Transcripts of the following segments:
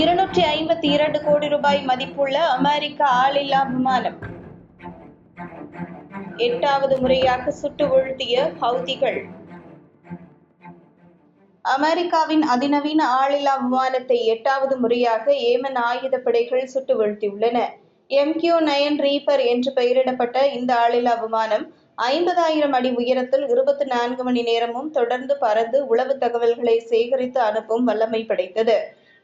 இருநூற்றி ஐம்பத்தி இரண்டு கோடி ரூபாய் மதிப்புள்ள அமெரிக்க ஆளில்லா விமானம். எட்டாவது முறையாக சுட்டு வீழ்த்திய ஹவுதிகள். அமெரிக்காவின் அதிநவீன ஆளில்லா விமானத்தை எட்டாவது முறையாக ஏமன் ஆயுதப்படைகள் சுட்டு வீழ்த்தியுள்ளன. எம்கியூ நயன் ரீபர் என்று பெயரிடப்பட்ட இந்த ஆளில்லா விமானம் ஐம்பதாயிரம் அடி உயரத்தில் இருபத்தி நான்கு மணி நேரமும் தொடர்ந்து பறந்து உளவு தகவல்களை சேகரித்து அனுப்பும் வல்லமை படைத்தது.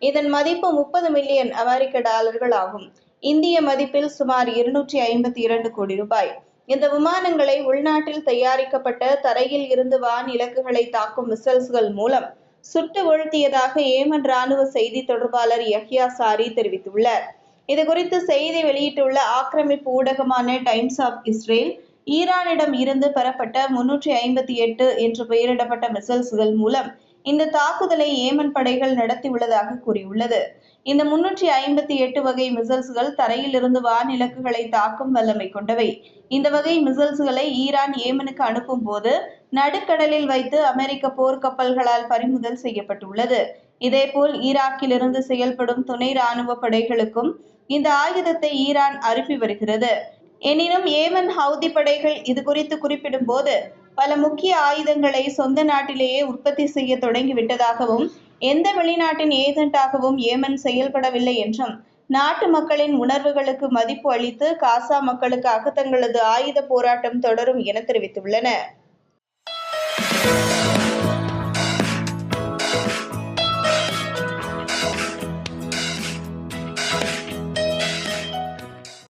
இதன் மதிப்பு முப்பது மில்லியன் அமெரிக்க டாலர்கள் ஆகும். இந்திய மதிப்பில் சுமார் இருநூற்றி ஐம்பத்தி இரண்டு கோடி ரூபாய். இந்த விமானங்களை உள்நாட்டில் தயாரிக்கப்பட்ட தரையில் இருந்து வான் இலக்குகளை தாக்கும் மிசைல்ஸ்கள் மூலம் சுட்டு வீழ்த்தியதாக ஏமன் ராணுவ செய்தி தொடர்பாளர் யஹ்யா சாரி தெரிவித்துள்ளார். இதுகுறித்து செய்தி வெளியிட்டுள்ள ஆக்கிரமிப்பு ஊடகமான டைம்ஸ் ஆஃப் இஸ்ரேல் ஈரானிடம் இருந்து பெறப்பட்ட முன்னூற்றி ஐம்பத்தி எட்டு என்று பெயரிடப்பட்ட மிசைல்ஸ்கள் மூலம் இந்த தாக்குதலை ஏமன் படைகள் நடத்தியுள்ளதாக கூறியுள்ளது. இந்த முன்னூற்றி ஐம்பத்தி எட்டு வகை மிசல்ஸ்கள் தரையிலிருந்து வான் இலக்குகளை தாக்கும் வல்லமை கொண்டவை. இந்த வகை மிசல்ஸ்களை ஈரான் ஏமனுக்கு அனுப்பும் போது நடுக்கடலில் வைத்து அமெரிக்க போர்க்கப்பல்களால் பறிமுதல் செய்யப்பட்டுள்ளது. இதேபோல் ஈராக்கிலிருந்து செயல்படும் துணை ராணுவ படைகளுக்கும் இந்த ஆயுதத்தை ஈரான் அனுப்பி வருகிறது. எனினும் ஏமன் ஹவுதி படைகள் இது குறித்து குறிப்பிடும்போது பல முக்கிய ஆயுதங்களை சொந்த நாட்டிலேயே உற்பத்தி செய்ய தொடங்கிவிட்டதாகவும் எந்த வெளிநாட்டின் ஏஜென்ட்டாகவும் ஏமன் செயல்படவில்லை என்றும் நாட்டு மக்களின் உணர்வுகளுக்கு மதிப்பு அளித்து காசா மக்களுக்காக தங்களது ஆயுத போராட்டம் தொடரும் என தெரிவித்துள்ளன.